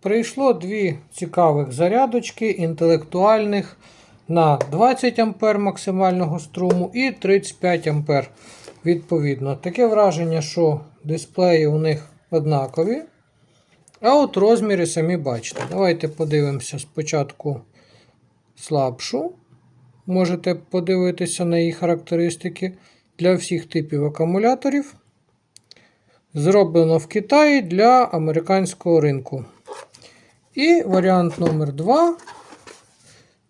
Прийшло дві цікавих зарядочки інтелектуальних на 20 А максимального струму і 35 А відповідно. Таке враження, що дисплеї у них однакові. А от розміри самі бачите. Давайте подивимося спочатку слабшу. Можете подивитися на її характеристики для всіх типів акумуляторів. Зроблено в Китаї для американського ринку. І варіант номер 2.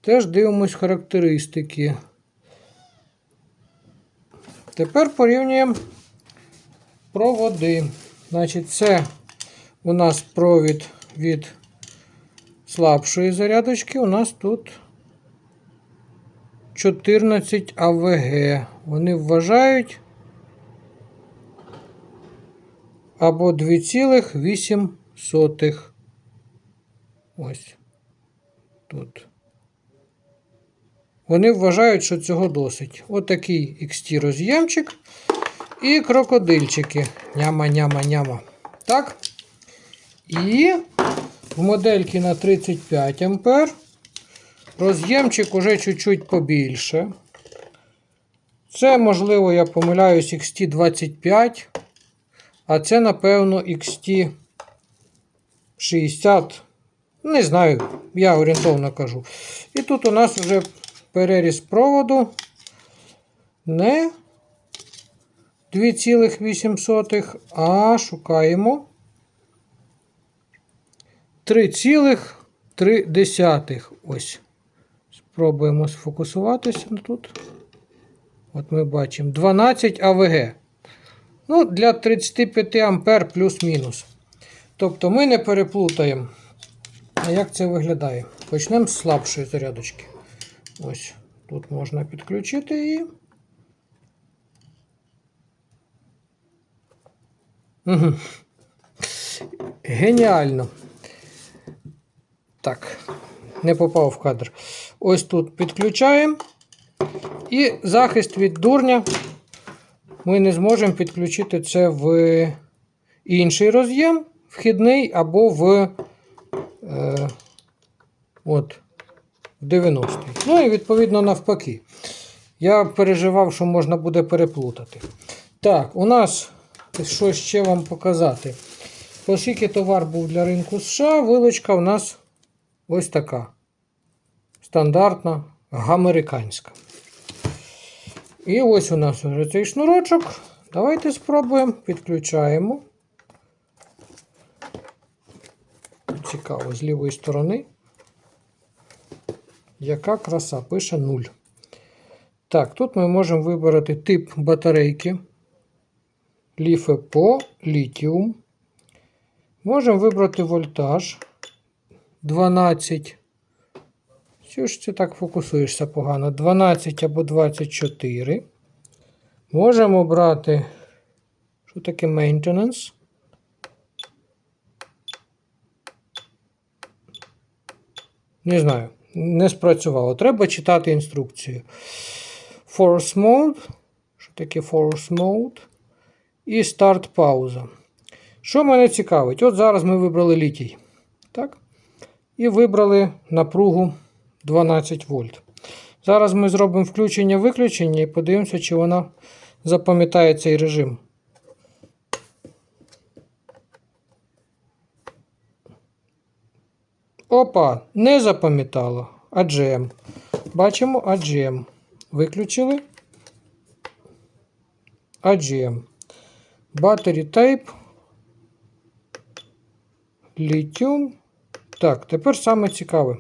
Теж дивимось характеристики. Тепер порівнюємо проводи. Значить, це у нас провід від слабшої зарядочки. У нас тут 14 АВГ. Вони вважають або 2,8. Ось тут. Вони вважають, що цього досить. Отакий XT роз'ємчик і крокодильчики. Няма-няма-няма. Так. І в модельки на 35 А. Роз'ємчик уже чуть-чуть побільше. Це, можливо, я помиляюсь, XT25. А це, напевно, XT60. Не знаю, я орієнтовно кажу. І тут у нас вже переріз проводу не 2,8, а шукаємо 3,3. Ось. Спробуємо сфокусуватися тут. От ми бачимо 12 АВГ. Ну, для 35 ампер плюс-мінус. Тобто ми не переплутаємо. А як це виглядає? Почнемо з слабшої зарядочки. Ось тут можна підключити її. Угу. Геніально. Так, не попав в кадр. Ось тут підключаємо. І захист від дурня. Ми не зможемо підключити це в інший роз'єм, вхідний або в е, в 90-й. Ну і відповідно навпаки. Я переживав, що можна буде переплутати. Так, у нас що ще вам показати. Оскільки товар був для ринку США, вилочка у нас ось така. Стандартна, американська. І ось у нас вже цей шнурочок. Давайте спробуємо, підключаємо. Цікаво, з лівої сторони. Яка краса? Пише 0. Так, тут ми можемо вибрати тип батарейки. Ліфе по літіум. Можемо вибрати вольтаж 12. Що ж це так фокусуєшся погано? 12 або 24. Можемо брати, що таке maintenance? Не знаю, не спрацювало. Треба читати інструкцію. Force mode. Що таке force mode? І старт пауза. Що мене цікавить? От зараз ми вибрали літій. Так? І вибрали напругу 12 вольт. Зараз ми зробимо включення-виключення і подивимося, чи вона запам'ятає цей режим. Опа, не запам'ятало. Аджем. Бачимо аджем. Виключили. Аджем. Battery Type. Lithium. Так, тепер саме цікаве.